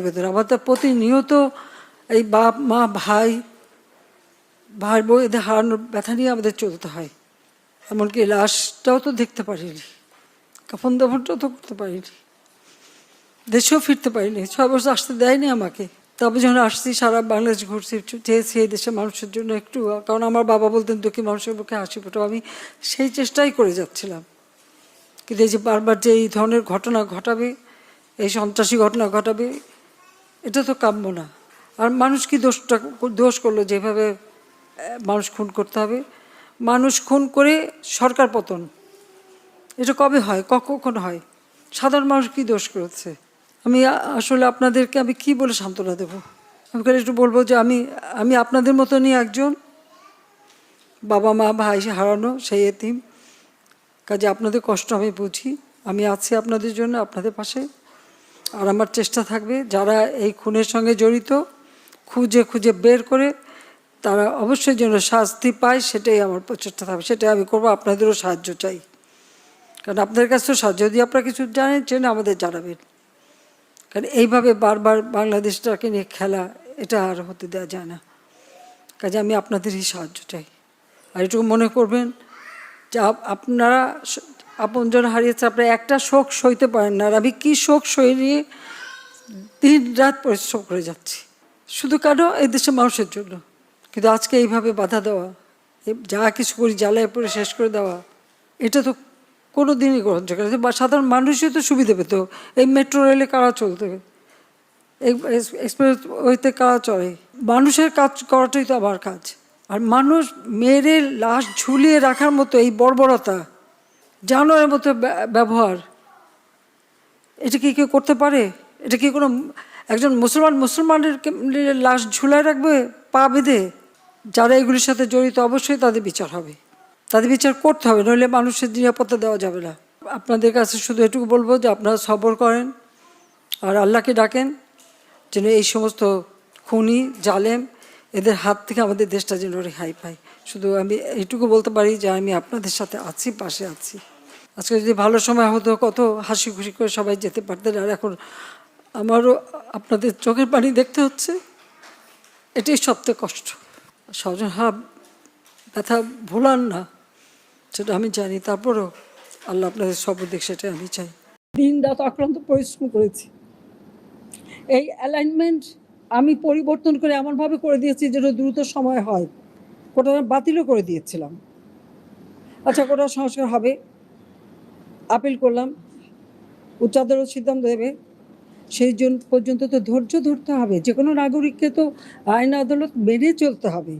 ভেতরে আমার তো প্রতিনিয়ত এই বাপ, মা, ভাই ভাই বউ এদের হারানোর ব্যথা নিয়ে আমাদের চলতে হয়। এমনকি লাশটাও তো দেখতে পারিনি। কাফন দাফনটাও তো করতে পারিনি। দেশেও ফিরতে পারিনি। ছয় বছর আসতে দেয়নি আমাকে। তবে যখন আসছি, সারা বাংলাদেশ ঘুরছি, চেয়েছি এই দেশের মানুষের জন্য একটু, কারণ আমার বাবা বলতেন দুঃখী মানুষের মুখে হাসি ফোটো আমি সেই চেষ্টাই করে যাচ্ছিলাম। কিন্তু এই যে বারবার যে এই ধরনের ঘটনা ঘটাবে, এই সন্ত্রাসী ঘটনা ঘটাবে এটা তো কাম্য না। আর মানুষ কি দোষটা, দোষ করল যেভাবে মানুষ খুন করতে হবে? মানুষ খুন করে সরকার পতন। এটা কবে হয়? কখন হয়? সাধারণ মানুষ কি দোষ করেছে? আমি আসলে আপনাদেরকে আমি কি বলে সান্ত্বনা দেব? আমি একটু বলব যে আমি আমি আপনাদের মতনই একজন। বাবা, মা, ভাই হারানো সেই এতিম। কাজে আপনাদের কষ্ট আমি বুঝি। আমি আছি আপনাদের জন্য, আপনাদের পাশে। আর আমার চেষ্টা থাকবে যারা এই খুনের সঙ্গে জড়িত, খুঁজে খুঁজে বের করে তারা অবশ্যই যেন শাস্তি পায়, সেটাই আমার প্রচেষ্টা থাকবে। সেটাই আমি করব, আপনাদেরও সাহায্য চাই। কারণ আপনাদের কাছে তো সাহায্য। যদি আপনারা কিছু জানেন জেনে আমাদের জানাবেন। কারণ এইভাবে বারবার বাংলাদেশটাকে নিয়ে খেলা, এটা আর হতে দেওয়া যায় না। কাজে আমি আপনাদেরই সাহায্য চাই। আর এটুকু মনে করবেন যে আপনারা আপনজন হারিয়েছে, আপনারা একটা শোক সইতে পারেন না। আর আমি কী শোক সই নিয়ে দিন রাত পরিশ্রম করে যাচ্ছি। শুধু কেন? এই দেশের মানুষের জন্য। কিন্তু আজকে এইভাবে বাধা দেওয়া যা কিছু করি জ্বালায় পরে শেষ করে দেওয়া, এটা তো কোনো দিনই গ্রহণযোগ্য। বা সাধারণ মানুষই তো সুবিধা পেত। এই মেট্রো রেলে কারা চলতে? এক্স- এক্সপ্রেস ওইতে কারা চলে? মানুষের কাজ করাটাই তো আমার কাজ। আর মানুষ মেরে লাশ ঝুলিয়ে রাখার মতো এই বর্বরতা জানোয়ারের মতো ব্যবহার। এটা কি কেউ করতে পারে? এটা কি কোনো একজন মুসলমান, মুসলমানের লাশ ঝুলায় রাখবে, পা বেঁধে? যারা এগুলির সাথে জড়িত, অবশ্যই তাদের বিচার হবে। তাদের বিচার করতে হবে, নইলে মানুষের নিরাপত্তা দেওয়া যাবে না। আপনাদের কাছে শুধু এটুকু বলব যে আপনারা সবর করেন, আর আল্লাহকে ডাকেন, যেন এই সমস্ত খুনি, জালেম, এদের হাত থেকে আমাদের দেশটা যেন রেহাই পায়। শুধু আমি এইটুকু বলতে পারি যে আমি আপনাদের সাথে আছি, পাশে আছি। আজকে যদি ভালো সময় হতো, কত হাসি খুশি করে সবাই যেতে পারতেন। আর এখন আমারও আপনাদের চোখের পানি দেখতে হচ্ছে, এটাই সবথেকে কষ্ট। স্বজন হাব ব্যথা ভোলান না, সেটা আমি জানি, তারপরও আল্লাহ আপনাদের সব দিক, সেটাই আমি চাই। দিন রাত আক্রান্ত, পরিশ্রম করেছি। এই অ্যালাইনমেন্ট আমি পরিবর্তন করে এমনভাবে করে দিয়েছি যেন দ্রুত সময় হয়। কোটা বাতিলও করে দিয়েছিলাম। আচ্ছা কোটা সংস্কার হবে। আপিল করলাম। উচ্চ আদালত সিদ্ধান্ত দেবে। সেই জন্য পর্যন্ত তো ধৈর্য ধরতে হবে। যে কোনো নাগরিককে তো আইন আদালত মেনে চলতে হবে।